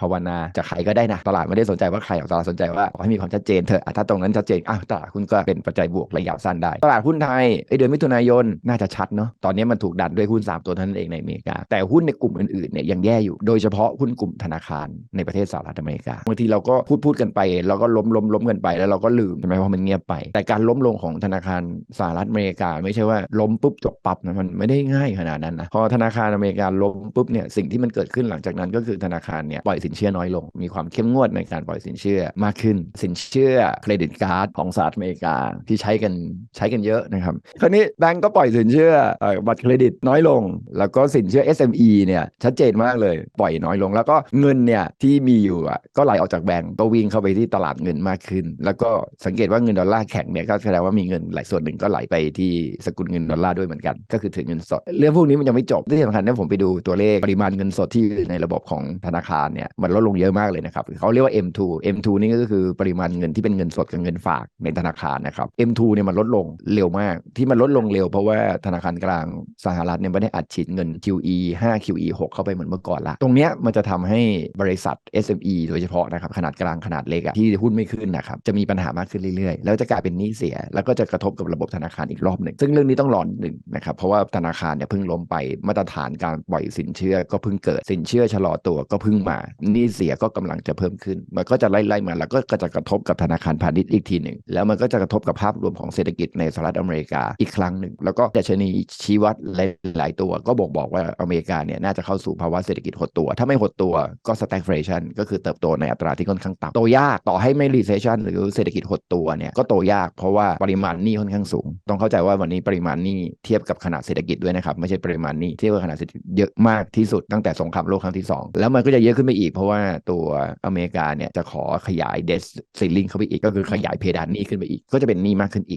ภาวนาจะใครก็ได้นะ ตลาดไม่ได้สนใจว่าใครตลาดสนใจว่าขอให้มีความชัดเจนเถอะถ้าตรงนั้นชัดเจนอ้าวตลาดหุ้นก็เป็นปัจจัยบวกระยะสั้นได้ ตลาดหุ้นไทยไอเดือนมิถุนายนน่าจะชัดเนาะตอนนี้มันถูกดันด้วยหุ้น 3 ตัวเท่านั้นเองในอเมริกา แต่หุ้นในกลุ่มอื่นๆเนี่ยยังแย่อยู่โดยเฉพาะหุ้นกลุ่มธนาคารในประเทศสหรัฐอเมริกาบางทีเราก็พูดพูดกันไปแล้วก็ล้มล้มล้มกันไปแล้วเราก็ลืมใช่ไหมว่ามันเงียบไป แต่การล้มลงของธนาคารสหรัฐอเมริกา ไม่ใช่ว่าล้มปุ๊บจบปั๊บนะมันไม่ได้ง่ายขนาดนั้นนะพอธนาคารอเมริกาล้มปุ๊บเนี่ยสิ่งที่มันเกิดขึ้นหลังจากนั้นก็คือธนาคารเนี่ยปล่อยสินเชื่อน้อยลง มีความเข้มงวดในการปล่อยสินเชื่อมากขึ้น สินเชื่อเครดิตการ์ดของสหรัฐอเมริกาที่ใช้กันใช้กันเยอะนะครับคราวนี้แบงก์ก็ปล่อยสินเชื่อบัตรเครดิตน้อยลง แล้วก็สินเชื่อ SME เนี่ยชัดเจนมากเลยปล่อยน้อยลง แล้วก็เงินเนี่ยที่มีอยู่อะก็ไหลออกจากแบงก์ก็วิ่งเข้าไปที่ตลาดเงินมากขึ้น แล้วก็สังเกตว่าเงินดอลลาร์แข็งเนี่ยก็แสดงว่ามีเงินหลายส่วนหนึ่งก็ไหลไปที่สกุลเงินดอลลาร์ด้วยเหมือนกัน ก็คือถือเงินสด เรื่องพวกนี้มันยังไม่จบที่สำคัญเนี่ยผมไปดูตัวเลขปริมาณเงินสดที่อยู่ในระบบของธนาคารเนี่ยมันลดลงเยอะมากเลยนะครับเขาเรียกว่า M2 M2 นี่ก็คือปริมาณเงินที่เป็นเงินสดกับเงินฝากในธนาคารนะครับ M2 เนี่ยมันลดลงเร็วมาก ที่มันลดลงเร็วเพราะว่าธนาคารกลางสหรัฐเนี่ยไม่ได้อัดฉีดเงิน QE 5 QE 6 เข้าไปเหมือนเมื่อก่อนละตรงเนี้ยมันจะทำให้บริษัท SME โดยเฉพาะนะครับขนาดกลางขนาดเล็กอะที่หุ้นไม่ขึ้นนะครับจะมีปัญหามากขึ้นเรื่อยๆ แล้วจะกลายเป็นหนี้เสีย แล้วก็จะกระทบกับระบบธนาคารอีกรอบหนึ่งซึ่งเรื่องนี้ต้องรอนหนึ่งนะครับเพราะว่าธนาคารเนี่ยเพิ่งล้มไปมาตรฐานการปล่อยสินเชื่อก็เพิ่งเกิดสินเชื่อชะลอตัวก็เพิ่งมานี้เสียก็กำลังจะเพิ่มขึ้น มันก็จะไล่ๆมาแล้วก็จะกระทบกับธนาคารพาณิชย์อีกทีหนึ่ง แล้วมันก็จะกระทบกับภาพรวมของเศรษฐกิจในสหรัฐอเมริกาอีกครั้งหนึ่ง แล้วก็ดัชนีชี้วัดหลาย ๆ ตัว ก็บอกบอกว่าอเมริกาเนี่ยน่าจะเข้าสู่ภาวะเศรษฐกิจหดตัว ถ้าไม่หดตัวก็ stagflation ก็คือเติบโตในอัตราที่ค่อนข้างต่ำโตยากต่อให้ไม่ recession หรือเศรษฐกิจหดตัวเนี่ยก็โตยากเพราะว่าปริมาณหนี้ค่อนข้างสูง ต้องเข้าใจว่าวันนี้ปริมาณหนี้เทียบกับขนาดเศรษฐกิจด้วยนะครับไม่ใช่ปริมาณหนี้เทียบกับขนาดเศรษฐกิจเยอะมากที่สุดตั้งแต่สงครามโลกครั้งที่ 2 แล้วมันก็จะเยอะขึ้นไปอีกเพราะว่าตัวอเมริกาเนี่ยจะขอขยายเดสซิลลิงเข้าไปอีกก็คือขยายเพดานหนี้ขึ้นไปอีก ก็จะเป็นหนี้มากขึ้นอีก